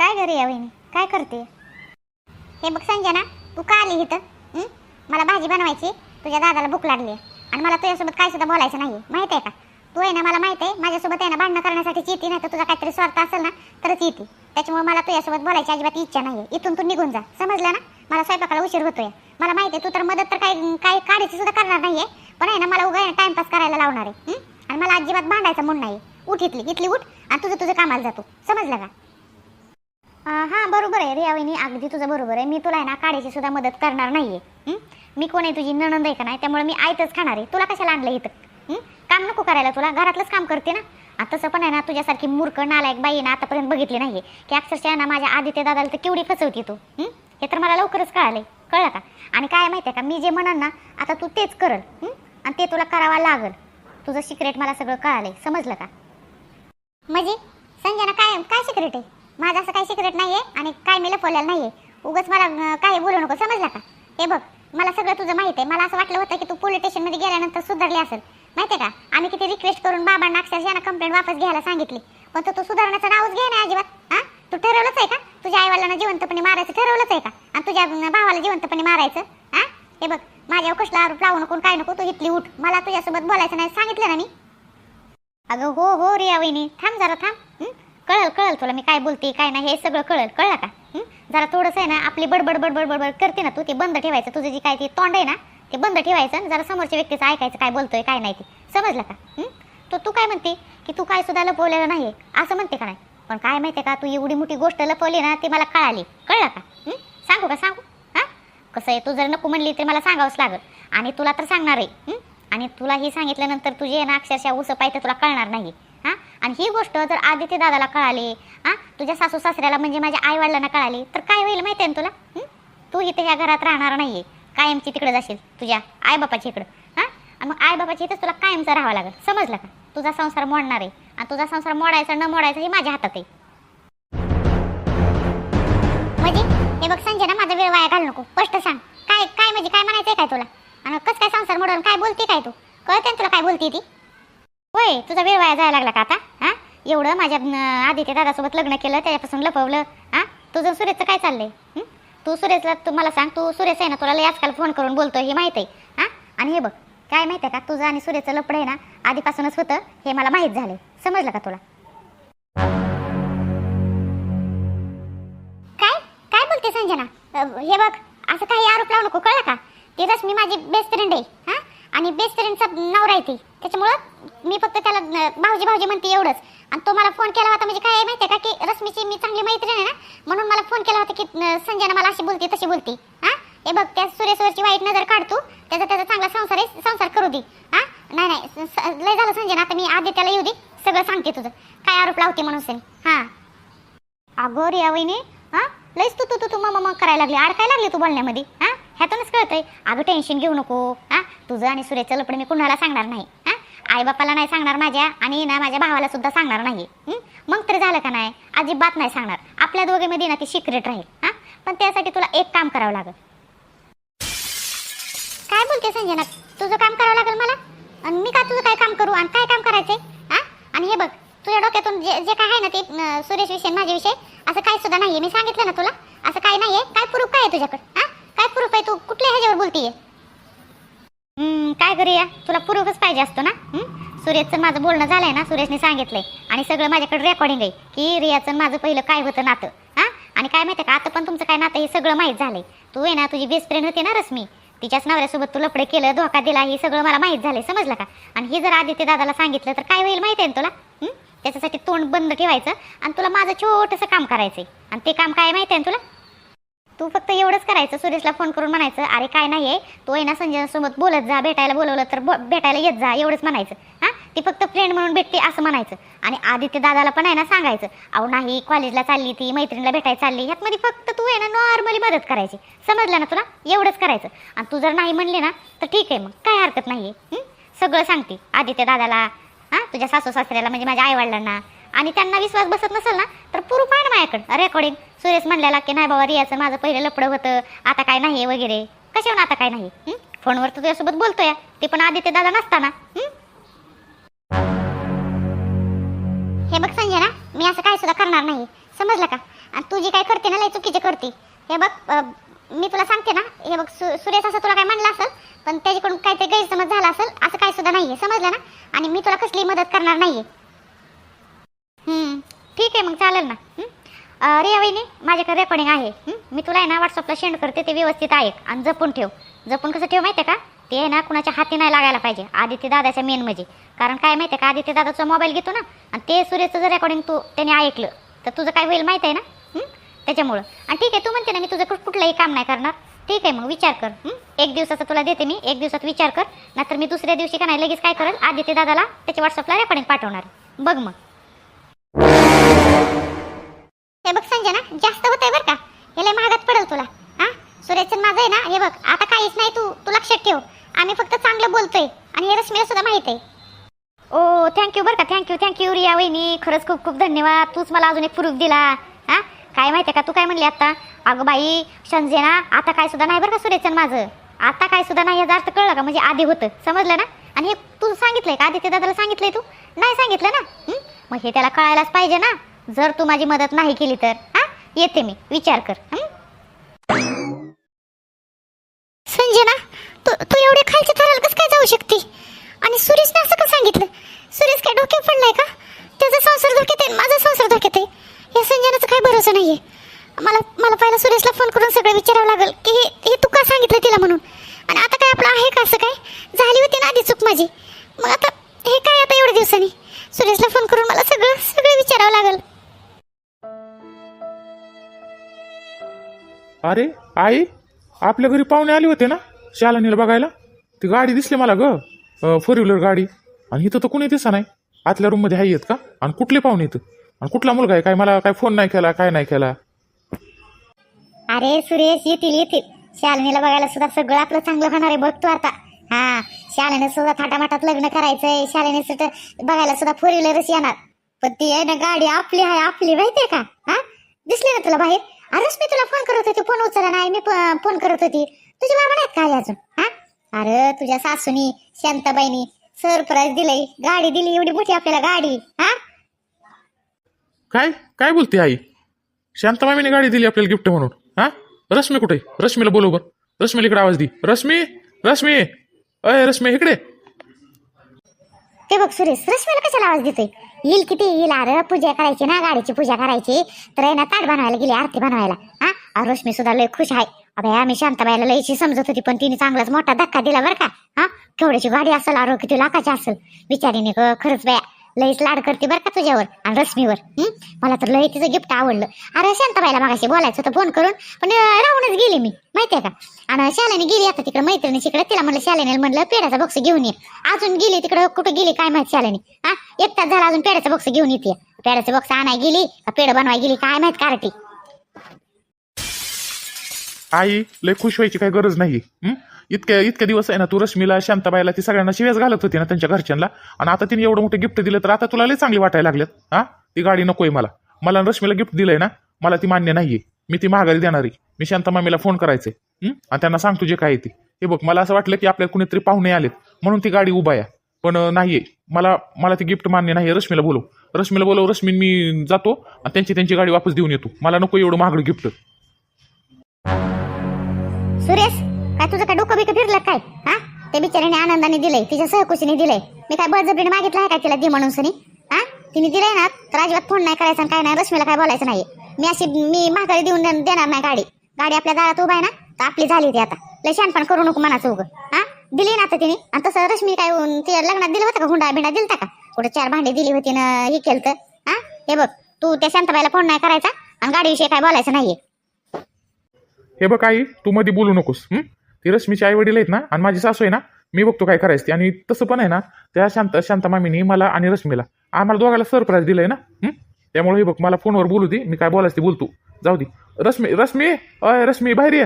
काय घरी या वहिनी? काय करते? हे बघ संजना तू का आली इथं? मला भाजी बनवायची तुझ्या दादाला भूक लागली आणि मला तुझ्यासोबत काय सुद्धा बोलायचं नाही माहिती आहे का? तू आहे ना मला माहिती आहे माझ्यासोबत आहे ना भांडणं करण्यासाठी येते नाही तर तुझा काहीतरी स्वार्थ असेल ना तरच येते. त्याच्यामुळे मला तुझ्यासोबत बोलायची अजिबात इच्छा नाही इथून तू निघून जा. समजलं ना? मला स्वयंपाकाला उशीर होतोय. मला माहिती आहे तू तर मदत तर काही काही काढायची सुद्धा करणार नाहीये. पण आहे ना मला उगा टाइमपास करायला लावणार आहे. आणि मला अजिबात भांडायचा म्हणून नाही उठ इथली इथली उठ आणि तुझं तुझं कामाला जातो समजलं का? हां बरोबर आहे रिया वहिनी अगदी तुझं बरोबर आहे. मी तुला आहे ना काढायची सुद्धा मदत करणार नाहीये. आहे मी कोण आहे तुझी? नणंद आहे का नाही? त्यामुळे मी आयतच खाणार आहे. तुला कशाला आणलं इथं? काम नको करायला तुला. घरातलंच काम करते ना. आता तसं पण आहे ना तुझ्यासारखी मूर्ख नालायक बाई ना आतापर्यंत बघितली नाहीये. की अक्षरशः ना माझ्या आदित्य दादाला तर केवढी फसवती तू हे? तर मला लवकरच कळालंय. कळलं का? आणि काय माहिती आहे का? मी जे म्हणन ना आता तू तेच करल. आणि ते तुला करावा लागल. तुझं सिक्रेट मला सगळं कळालंय. समजलं का? म्हणजे? संजना काय काय सिक्रेट आहे? माझं असं काही सिक्रेट नाही आहे आणि काय मी लपवलेलं नाहीये. उगाच मला काय काही बोलू नको समजला का? हे बघ मला सगळं तुझं माहीत आहे. मला असं वाटलं होतं की तू पोलीस स्टेशनमध्ये गेल्यानंतर सुधारली असेल. माहिती आहे का? आम्ही किती रिक्वेस्ट करून बाबांना अक्षरशः कंप्लेंट वापस घ्यायला सांगितली. पण तो तू सुधारण्याचं नावच घे नाही अजिबात हां? तू ठरवलंच आहे का? तुझ्या आईवडिलांना जिवंतपणे मारायचं ठरवलंच आहे का? आणि तुझ्या भावाला जिवंतपणे मारायचं हा? हे बघ माझ्यावर कसला आरोप लावू नको काय नको तू इथली उठ. मला तुझ्यासोबत बोलायचं नाही सांगितलं ना मी. अगं हो हो रिया वहिनी थांब जरा थांब. कळल कळल तुला मी काय बोलते काय नाही हे सगळं कळल कळलं का? जरा थोडंसं आहे ना आपली बडबड बडबड बडबड करते ना तू ते बंद ठेवायचं तुझं जे काय ते तोंड आहे ना ते बंद ठेवायचं आणि जरा समोरच्या व्यक्तीचं ऐकायचं काय बोलतोय काय नाही ते. समजलं का? तो तू काय म्हणते? की तू काय सुद्धा लपवलेलं नाही असं म्हणते का नाही? पण काय माहितीये का तू एवढी मोठी गोष्ट लपवली ना ती मला कळाली. कळलं का? सांगू का सांगू? हां? कसं आहे तू जर नको म्हणली तर मला सांगावंच लागल. आणि तुला तर सांगणार आहे आणि तुला हे सांगितल्यानंतर तुझी ना अक्षरशः उसं पाहिजे तुला कळणार नाही आणि ही गोष्ट जर आदित्य दादाला कळाली हां तुझ्या सासू सासऱ्याला म्हणजे माझ्या आईवडिलांना कळाली तर काय होईल माहिती आहे ना तुला? तू इथे ह्या घरात राहणार नाहीये. कायमची तिकडे जाशील तुझ्या आईबापाच्या इकडं. हां? आणि मग आईबापाची इथेच तुला कायमचं राहावं लागेल. समजलं का? तुझा संसार मोडणार आहे. आणि तुझा संसार मोडायचा न मोडायचा हे माझ्या हातात आहे. म्हणजे हे बघ संजना माझा वेळ वाया घालू नको. स्पष्ट सांग. काय काय म्हणजे काय म्हणायचंय काय तुला? आणि कस काय संसार मोडून काय बोलते काय तू? कळते तुला काय बोलते ती? होय तुझा वेळ वाया जायला लागला का आता? हा? एवढं माझ्या आदित्य दादासोबत लग्न केलं त्याच्यापासून लपवलं. हा? तुझं सुरेशचं काय चाललंय? तू सुरेशला तू मला सांग तू सुरेश आहे ना तुला लय आजकाल फोन करून बोलतोय हे माहीत आहे. हा? आणि हे बघ काय माहिती आहे का? तुझं आणि सुरेशचं लपड आहे ना आधीपासूनच होतं हे मला माहीत झालंय. समजलं का तुला? काय? काय बोलते संजना? हे बघ असं काही आरोप लावू नको कळलं का? ती मी माझी बेस्ट फ्रेंड आहे हा? आणि बेस्ट फ्रेंडचा नवरा आहे ती. त्याच्यामुळं मी फक्त त्याला भाऊजी भाऊजी म्हणते एवढंच. आणि तो मला फोन केला होता म्हणजे काय माहिती आहे का की रश्मीची मी चांगली मैत्रीण आहे ना म्हणून मला फोन केला होता की अ, संजना मला अशी बोलते तशी बोलते. हा? हे बघ त्या सुरेशवरची वाईट नजर काढ तू. त्याचा त्याचा चांगला संसार आहे संसार करू दे. हा? नाही नाही लय झालं संजना आता मी आदित्याला येऊ दे सगळं सांगते तुझं. काय आरोप लावते म्हणून सनी. हा. अगं रिया वहिनी हा? लईच तू तू तू तू मग करायला लागली. अडकायला काय लागली तू बोलण्यामध्ये हा? ह्यातूनच कळतंय. अगं टेन्शन घेऊ नको. हा? तुझं आणि सुरेचं लपड मी कुणाला सांगणार नाही. हा? आई बापाला नाही सांगणार माझ्या आणि ना माझ्या भावाला सुद्धा सांगणार नाही मग तरी झालं का नाही? अजिबात नाही सांगणार. आपल्या दोघेमध्ये ना ती सिक्रेट राहील. हा? पण त्यासाठी तुला एक काम करावं लागेल. काय बोलते संजना तुझं काम करावं लागेल मला? आणि मी का तुझं काय काम करू? आणि काय काम करायचंय? हा? आणि हे बघ तुझ्या डोक्यातून जे जे काय आहे ना ते सुरेश विषय माझ्याविषयी असं काही सुद्धा नाहीये. मी सांगितलं ना तुला? असं काही नाहीये. काय प्रूफ काय आहे तुझ्याकडे? हा? काय प्रूफ आहे तू? कुठल्या ह्याच्यावर बोलतीये? काय करूया? तुला प्रूफच पाहिजे असतो ना? सुरेशचं माझं बोलणं झालंय ना सुरेशने सांगितलंय. आणि सगळं माझ्याकडे रेकॉर्डिंग आहे की रियाचं माझं पहिलं काय होतं नातं हा? आणि काय माहितीये का आता पण तुमचं काय नातं हे सगळं माहीत झालंय. तू आहे ना तुझी बेस्ट फ्रेंड होती ना रश्मी? तिच्याच नवऱ्यासोबत तू लपडे केलं धोका दिला हे सगळं मला माहीत झालंय समजलं का? आणि हे जर आदित्य दादाला सांगितलं तर काय होईल माहिती आहे ना तुला? त्याच्यासाठी तोंड बंद ठेवायचं आणि तुला माझं छोटंसं काम करायचंय. आणि ते काम काय माहिती आहे ना तुला? तू फक्त एवढंच करायचं सुरेशला फोन करून म्हणायचं अरे काय नाही आहे तू आहे ना संजयसोबत बोलत जा भेटायला बोलवलं तर भेटायला येत जा एवढंच म्हणायचं. हां? ती फक्त फ्रेंड म्हणून भेटते असं म्हणायचं. आणि आदित्य दादाला पण आहे ना सांगायचं अहो नाही कॉलेजला चालली ती मैत्रिणीला भेटायला चालली. ह्यातमध्ये फक्त तू आहे ना नॉर्मली मदत करायची. समजलं ना तुला? एवढंच करायचं. आणि तू जर नाही म्हणली ना तर ठीक आहे मग. काय हरकत नाही आहे सगळं सांगते आदित्य दादाला. हां? तुझ्या सासू सासऱ्याला म्हणजे माझ्या आईवडिलांना. आणि त्यांना विश्वास बसत नसेल ना तर प्रूफ आहे ना माझ्याकडे. रेकॉर्डिंग सुरेश म्हणलेला की नाही बाबा रियाचं माझं पहिलं लपडं होतं. आता काय नाही वगैरे. कशावर आता काय नाही फोनवर तर तुझ्यासोबत बोलतोय. ते पण आदित्य दादा नसताना. हे? बघ संजना मी असं काय सुद्धा करणार नाही. समजलं का? आणि तू जी काय करते ना लय चुकीचे करते. हे बघ मी तुला सांगते ना हे बघ सु सुरेश असं तुला काय म्हणलं असेल पण त्याच्याकडून काहीतरी गैरसमज झाला असेल असं काय सुद्धा नाहीये. समजलं ना? आणि मी तुला कसली मदत करणार नाहीये. आहे ठीक आहे मग चालेल ना. अरे अं, वहिनी माझ्याकडे रेकॉर्डिंग आहे. मी तुला आहे ना व्हॉट्सअपला सेंड करते ते व्यवस्थित ऐक आणि जपून ठेव. जपून कसं ठेव माहिती आहे का? ते आहे ना कुणाच्या हाती नाही लागायला पाहिजे. आदित्य दादाच्या मेन म्हणजे. कारण काय माहिती आहे का? आदित्य दादाचा मोबाईल घेतो ना आणि ते सुरेशचं जर रेकॉर्डिंग तू त्याने ऐकलं तर तुझं काय होईल माहीत आहे ना त्याच्यामुळं. आणि ठीक आहे तू म्हणते ना मी तुझं कुठ- कुठलंही काम नाही करणार. ठीक आहे मग विचार कर. एक दिवसाचं तुला देते मी एक दिवसात विचार कर. नाहीतर मी दुसऱ्या दिवशी का नाही लगेच काय करेल? आदित्य दादाला त्याच्या व्हॉट्सअपला रेकॉर्डिंग पाठवणार बघ मग. हे बघ संजना जास्त होत आहे बर का? हे लय महागात पडेल तुला हा? सुरेशन माझं आहे ना हे बघ आता काहीच नाही तू तू लक्षात ठेव. आम्ही फक्त चांगलं बोलतोय आणि हे रश्मीला सुद्धा माहीत आहे. ओ थँक्यू बरं का थँक्यू थँक्यू रिया वहिनी. खरंच खूप खूप धन्यवाद. तूच मला अजून एक प्रूफ दिला हा? काय माहिती का तू काय म्हणली आता अगं बाई संजना आता काय सुद्धा नाही बरं का सुरेचन माझं. आता काय सुद्धा नाही याचा अर्थ कळलं का? म्हणजे आधी होतं समजलं ना? आणि हे तू सांगितलंय का? आदित्य दादाला सांगितलंय तू? नाही सांगितलं ना? मग हे त्याला कळायलाच पाहिजे ना. जर तू माझी मदत नाही केली तर. हा? येते मी. विचार कर. संजना तू तू एवढे खालच्या थराला कसं काय जाऊ शकते? आणि सुरेशने असं का सांगितलं? सुरेश काय डोक्यात पडलाय का? त्याचा संसार धोक्यात आहे माझा संसार धोक्यात आहे. या संजनाचा काय भरोसा नाहीये. मला मला पहिला सुरेशला फोन करून सगळं विचारावं लागेल की हे हे तू का सांगितलं तिला म्हणून? आणि आता काय आपलं आहे का असं काय? झाली होती ना आधी चूक माझी. मग आता हे काय आता एवढ्या दिवसांनी? सुरेशला फोन करून मला सगळं सगळं विचारावं लागेल. अरे आई आपल्या घरी पाहुणे आले होते ना शालानीला बघायला? ती गाडी दिसली मला ग फोर व्हीलर गाडी. आणि इथं तर कुणी दिसा नाही. आतल्या रूममध्ये आहे येत का? आणि कुठले पाहुणे इथं? आणि कुठला मुलगा आहे? काय मला काय फोन नाही केला काय नाही केला? अरे सुरेश येतील येतील. शालिनीला बघायला सुद्धा सगळं आपलं चांगलं होणार आहे. बघ तू आता. हा शाळेने सुद्धा थाटामाटात लग्न करायचंय. शाळेने सुद्धा बघायला सुद्धा फोर व्हीलरच येणार. पण ती आहे ना गाडी आपली आहे आपली माहितीये का? हा? दिसली ना तुला बाहेर? अरेच मी तुला फोन करत होती फोन उचलला नाही मी फोन करत होती. तुझे बाबा नाहीत काय अजून? हा? अरे तुझ्या सासूनी शांताबाईनी सरप्राईज दिलंय. गाडी दिली एवढी मोठी आपल्याला गाडी. हा? काय? काय बोलते आई? शांताबाईने गाडी दिली आपल्याला गिफ्ट म्हणून. हा? रश्मी कुठे? रश्मीला बोलव बरं. रश्मीला इकडे आवाज दी. रश्मी? रश्मी? अय रश्मी इकडे. ते बघ सुरेश रश्मीला कशाला आवाज देतोय? येईल किती? येईल. अरे पूजा करायची ना गाडीची पूजा करायची. तर आहे ना ताट बनवायला गेली आरती बनवायला. हा? रश्मी सुद्धा लय खुश आहे. अबे आम्ही शांताबाईला लयची समजत होती पण तिने चांगलाच मोठा धक्का दिला बरं का? हा? केवढ्याची गाडी असेल आरो किती लाखाची असेल. बिचारीने ग खरंच बाया लईच लाड करते बरं का तुझ्यावर आणि रश्मीवर मला तर लई तिचं गिफ्ट आवडलं. अरे शांताबाईला मागाशी बोलायचं होतं फोन करून पण राहूनच गेली मी माहितीये का? आणि शालेने गेली आता तिकडे मैत्रिणी तिकडे तिला म्हणलं शालेने म्हणलं पेड्याचा बॉक्स घेऊन ये. अजून गेली तिकडे कुठं गेली काय माहीत शालेने? हा? एक तास झाला अजून पेड्याचा बॉक्स घेऊन येते. पेड्याचा बॉक्स आणाय गेली का बनवाय गेली काय माहीत कारटी. आई लय खुश व्हायची काही गरज नाही इतके इतक्या दिवस आहे ना तू रश्मीला शांताबाईला ती सगळ्यांना शिव्याच घालत होती ना त्यांच्या घरच्यांना. आणि आता तिने एवढं मोठं गिफ्ट दिलं तर आता तुला लई चांगली वाटायला लागल्यात हा? ती गाडी नकोय मला. मला रश्मीला गिफ्ट दिलंय ना मला ती मान्य नाहीये. मी ती महागारी देणारी मी शांता मामीला फोन करायचे आणि त्यांना सांग तुझे काय ती ते. हे बघ मला असं वाटलं की आपल्याला कुणीतरी पाहुणे आलेत. म्हणून ती गाडी उभा आहे. पण नाहीये. मला मला ती गिफ्ट मान्य नाही रश्मीला बोलव. रश्मीला बोलव रश्मी मी जातो आणि त्यांची त्यांची गाडी वापस देऊन येतो. मला नको एवढं महागडं गिफ्ट सुरेश काय तुझं काय डोकं बिकं फिरलं काय? हा? ते बिचारीने आनंदाने दिलंय तिच्या सहकुशीने दिलंय. मी काय बळजबरीने मागितलं आहे का तिला दे म्हणून सनी? हा? तिने दिलंय ना तर अजिबात फोन नाही करायचा काय नाही रश्मीला काय बोलायचं नाही मी अशी मी माघारी देऊन देणार नाही गाडी. गाडी आपल्या दारात उभा आहे ना तर आपली झाली ती आता. लय शानपण करू नको मनाचं उगं. हा? दिली ना आता तिने. आणि तसं रश्मी काय ते लग्नात दिलं होतं का? हुंडा बिंडा दिलता का? कुठे चार भांडी दिली होती ना हे केलं तर हा? हे बघ तू त्या शांताबाईला फोन नाही करायचा आणि गाडीविषयी काय बोलायचं नाहीये. हे बघ आई तू मध्ये बोलू नकोस ती रश्मीचे आई वडील आहेत ना आणि माझी सासू आहे ना मी बघतो काय करायचं ते. आणि तसं पण आहे ना त्या शांत शांता मामीनी मला आणि रश्मीला आम्हाला दोघाला सरप्राईज दिलंय ना त्यामुळे हे बघ मला फोनवर बोलू दे मी काय बोलायचं ते बोलतो. जाऊ दे. रश्मी रश्मी अय रश्मी बाहेर ये.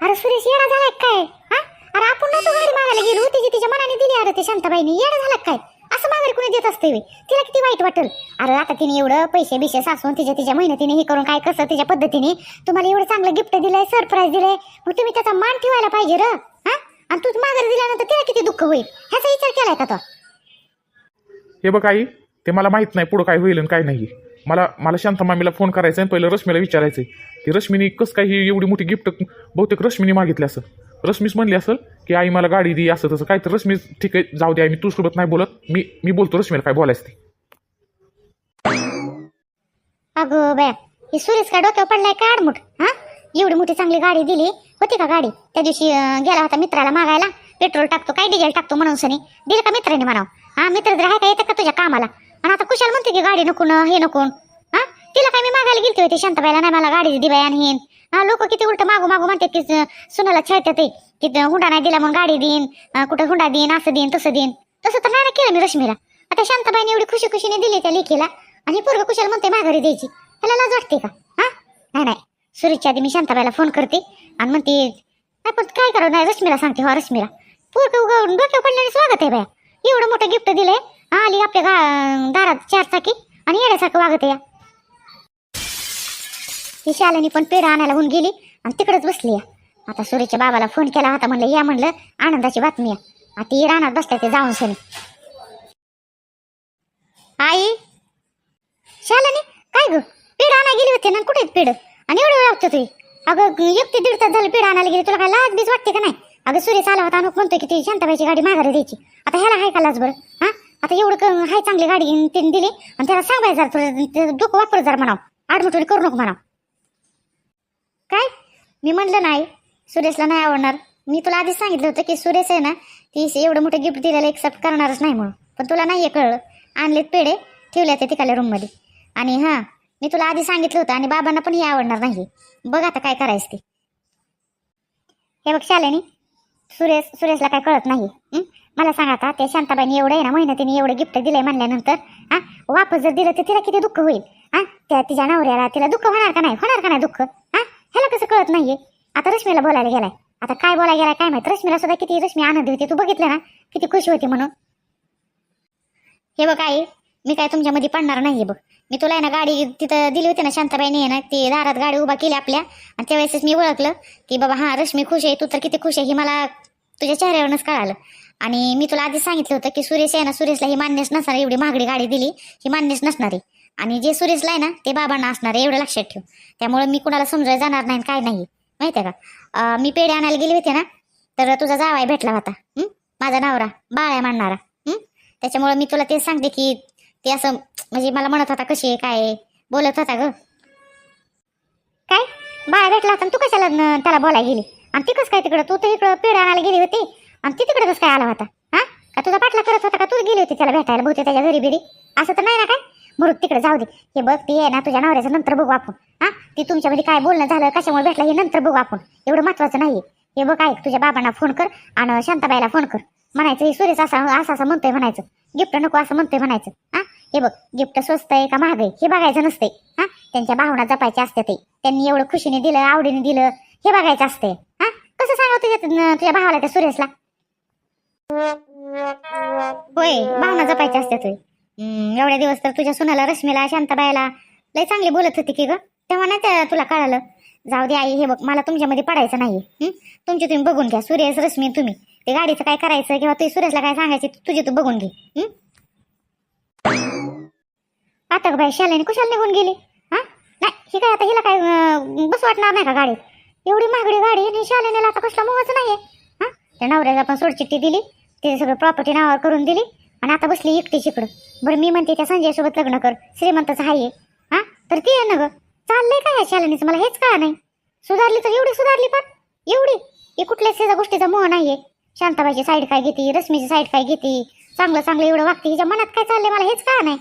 अरे सुरेश येडा झाला काय? हा? अरे आपण नव्हतो गाडी मागायला गेलो तिची तिच्या मनाने दिली अरे ते शांताबाईने. येडा झाला काय? असं माघारी कुणी देत असते तिला किती वाईट वाटेल? अरे आता तिने एवढं पैसे बिशे सासून तिच्या तिच्या मेहनतीने हे करून काय कसं तिच्या पद्धतीने तुम्हाला एवढं चांगलं गिफ्ट दिलंय सरप्राईज दिलंय मग तुम्ही त्याचा मान ठेवायला पाहिजे र हा? आणि तू माघारी दिल्यानंतर तिला किती दुःख होईल? ह्याचा विचार केलाय का तो? हे बघ आई ते मला माहीत नाही पुढं काय होईल आणि काय नाही. मला मला शांता मामीला फोन करायचा आहे पहिलं रश्मीला विचारायचं आहे की रश्मीने कसं काय ही एवढी मोठी गिफ्ट बहुतेक रश्मीने मागितली असं. रश्मीच म्हणली असेल की आई मला गाडी दे असं तसं. काय तर रश्मी ठीक आहे जाऊ दे आई मी तुझ्यासोबत नाही बोलत. मी मी बोलतो रश्मीला काय बोलायचं ते. अगो बया ही सुरेश का डोक्यावर पडलाय का आडमुठ हा? एवढी मोठी चांगली गाडी दिली. होती का गाडी? त्या दिवशी अं, गेला होता मित्राला मागायला. पेट्रोल टाकतो काय डिझेल टाकतो म्हणून सनी. दिलं का मित्राने म्हणावं? हा मित्र जर आहे का येतं का तुझ्या कामाला? आणि आता कुशाल म्हणते की गाडी नको न, हे नको. हा? तिला काय मी मागायला गेलती होती शांताबाईला? नाही मला गाडी दिबाई आणि हेन हा लोक किती उलट मागू मागू म्हणतात की सुनाला छळतात ते. की हुंडा नाही दिला म्हणून गाडी देईन. कुठं हुंडा देईन असं देईन तसं देईन. तसं तर नाही ना केलं मी रश्मीला. आता शांताबाईने एवढी खुशी खुशीने दिली त्या लेखीला आणि पोरग कुशाल म्हणते माघारी द्यायची. त्याला लाज वाटते का? हा? नाही नाही. सुरेशच्या आधी मी शांताबाईला फोन करते आणि म्हणते आपण काय करावं? नाही रश्मीला सांगते हो रश्मीला. पोरग उघडून डोक्यावर पडल्याने स्वागत आहे बाया. एवढं मोठं गिफ्ट दिलंय. आली आपल्या गा दारात चार चाकी आणि येण्यासारखं वागत आहे या. ही शालिनी पण पेढा आणायला होऊन गेली आणि तिकडेच बसली आता सुरेशच्या बाबाला फोन केला होता म्हणलं या म्हणलं आनंदाची बातमी आहे. आता ती रानात बसल्या ते जाऊन सनी आई! शालिनी? काय ग? पेढ आणायला गेली होती ना? कुठे पेढ? आणि एवढं वेळ लागतो तुझी? अगं एक ते दीड तास झालं पेढ आणायला गेली. तुला काय लाज बीज वाटते का नाही? अगं सुरेश आला होता अनुक म्हणतोय की ती शांताबाईची गाडी माघारी द्यायची. आता ह्याला हाय का लाज बरं? हा? आता एवढं क- हाय चांगली गाडी तिने दिली आणि त्याला सांगायचं जरा ते डोकं वापर जरा म्हणाव आडमुटोडी करू नको म्हणा काय? मी म्हणलं नाही. सुरेशला नाही आवडणार. मी तुला आधीच सांगितलं होतं की सुरेश आहे ना ती एवढं मोठं गिफ्ट दिलेलं एक्सेप्ट करणारच नाही म्हणून. पण तुला नाही कळलं. आणलेत पेढे ठेवले ते तिकडल्या रूममध्ये आणि हां मी तुला आधी सांगितलं होतं आणि बाबांना पण हे आवडणार नाही बघ आता काय करायचं ते. हे बघ शालेनी सुरेश सुरेशला काय कळत नाही मला सांग आता ते शांताबाईने एवढं आहे ना मेहनतीने एवढं गिफ्ट दिलंय म्हणल्यानंतर हा वापस जर दिलं तर तिला किती दुःख होईल. हा त्या तिच्या नवऱ्याला तिला दुःख होणार का नाही? होणार का नाही दुःख? हा? ह्याला कसं कळत नाहीये? आता रश्मीला बोलायला गेलाय. आता काय बोलायला गेलाय काय माहीत? रश्मीला सुद्धा किती रश्मी आनंदी होती तू बघितलं ना? किती खुशी होती म्हणून. हे बघ आई मी काय तुमच्यामध्ये पडणार नाहीये बघ. मी तुला आहे ना गाडी तिथं दिली होती ना शांताबाईने आहे ना ती दारात गाडी उभा केली आपल्या. आणि त्यावेळेसच मी ओळखलं की बाबा हां रश्मी खुश आहे तू तर किती खुश आहे हे मला तुझ्या चेहऱ्यावरूनच कळालं. आणि मी तुला आधी सांगितलं होतं की सुरेश आहे ना सुरेशला ही मान्यच नसणार एवढी महागडी गाडी दिली ही मान्यच नसणार आहे. आणि जे सुरेशला आहे ना ते बाबांना असणार आहे एवढं लक्षात ठेव. त्यामुळे मी कुणाला समजायला जाणार नाही काय नाही. माहिती आहे का? मी पेढे आणायला गेली होते ना तर तुझा जावाय भेटला होता. माझा नवरा बाळ्या आहे त्याच्यामुळे मी तुला ते सांगते की ते असं म्हणजे मला म्हणत होता कशी आहे काय बोलत होता ग. काय? बाळा भेटला होता आणि तू कशाला त्याला बोलायला गेली? आणि ती कसं काय तिकडं? तू तर इकडं पेढे आणायला गेली होती. आणि ती तिकडे कसं काय आला होता? हा? का तुझा पाठला करत होता का? तू गेली होती त्याला भेटायला बहुते त्याच्या घरी बिरी असं तर नाही ना काय? म्हणून तिकडे जाऊ दे. हे बघ ती आहे ना तुझ्या नवऱ्याचं नंतर बघू आपण. हा? ती तुमच्यामध्ये काय बोलणं झालं कशामुळे भेटला हे नंतर बघू आपण. एवढं महत्वाचं नाही हे बघ ऐक तुझ्या बाबांना फोन कर आणि शांताबाईला फोन कर. म्हणायचं हे सुरेश असा असं असं म्हणतोय म्हणायचं. गिफ्ट नको असं म्हणतोय म्हणायचं. हा? हे बघ गिफ्ट स्वस्त आहे का महाग आहे? हे बघायचं नसते हा? त्यांच्या भावना जपायच्या असते ते. त्यांनी एवढं खुशीने दिलं आवडीने दिलं हे बघायचं असते हा? कसं सांगा तुझ्या तुझ्या भावाला त्या सुरेशला? होय भावना जपायच्या असते होय एवढ्या दिवस तर तुझ्या सुनाला रश्मीला शांताबाईला लय चांगली बोलत होती की ग. तेव्हा नाही त्या तुला कळालं. जाऊ दे आई हे बघ मला तुमच्यामध्ये पडायचं नाही तुमची तुम्ही बघून घ्या. सुरेश रश्मी तुम्ही. ते गाडीचं काय करायचं किंवा तू सुरेशला काय सांगायचं तुझी तू बघून घे. हं? आता बाई शालेने कुशाला निघून गेली. हा? नाही हे काय आता हिला काय बस वाटणार नाही का गाडीत? एवढी महागडी गाडी आणि शालेनेला आता कसला मोहच नाहीये. हा? त्या नवऱ्याला पण सोडचिठ्ठी दिली. तिथे सगळं प्रॉपर्टी नावावर करून दिली. आणि आता बसली एकटीच इकडं. बरं मी म्हणते त्या संजयसोबत लग्न कर. श्रीमंतच आहे हा? तर ती आहे ना ग? चाललंय काय शालिनीचं? मला हेच का नाही. सुधारली तर एवढी सुधारली पण. एवढी? हे कुठल्याच त्याचा गोष्टीचा मोह नाहीये. शांताबाईची साईड काय घेते? रश्मीची साईड काय घेते? चांगलं चांगलं एवढं वागते? हिच्या मनात काय चाललंय? मला हेच का नाही.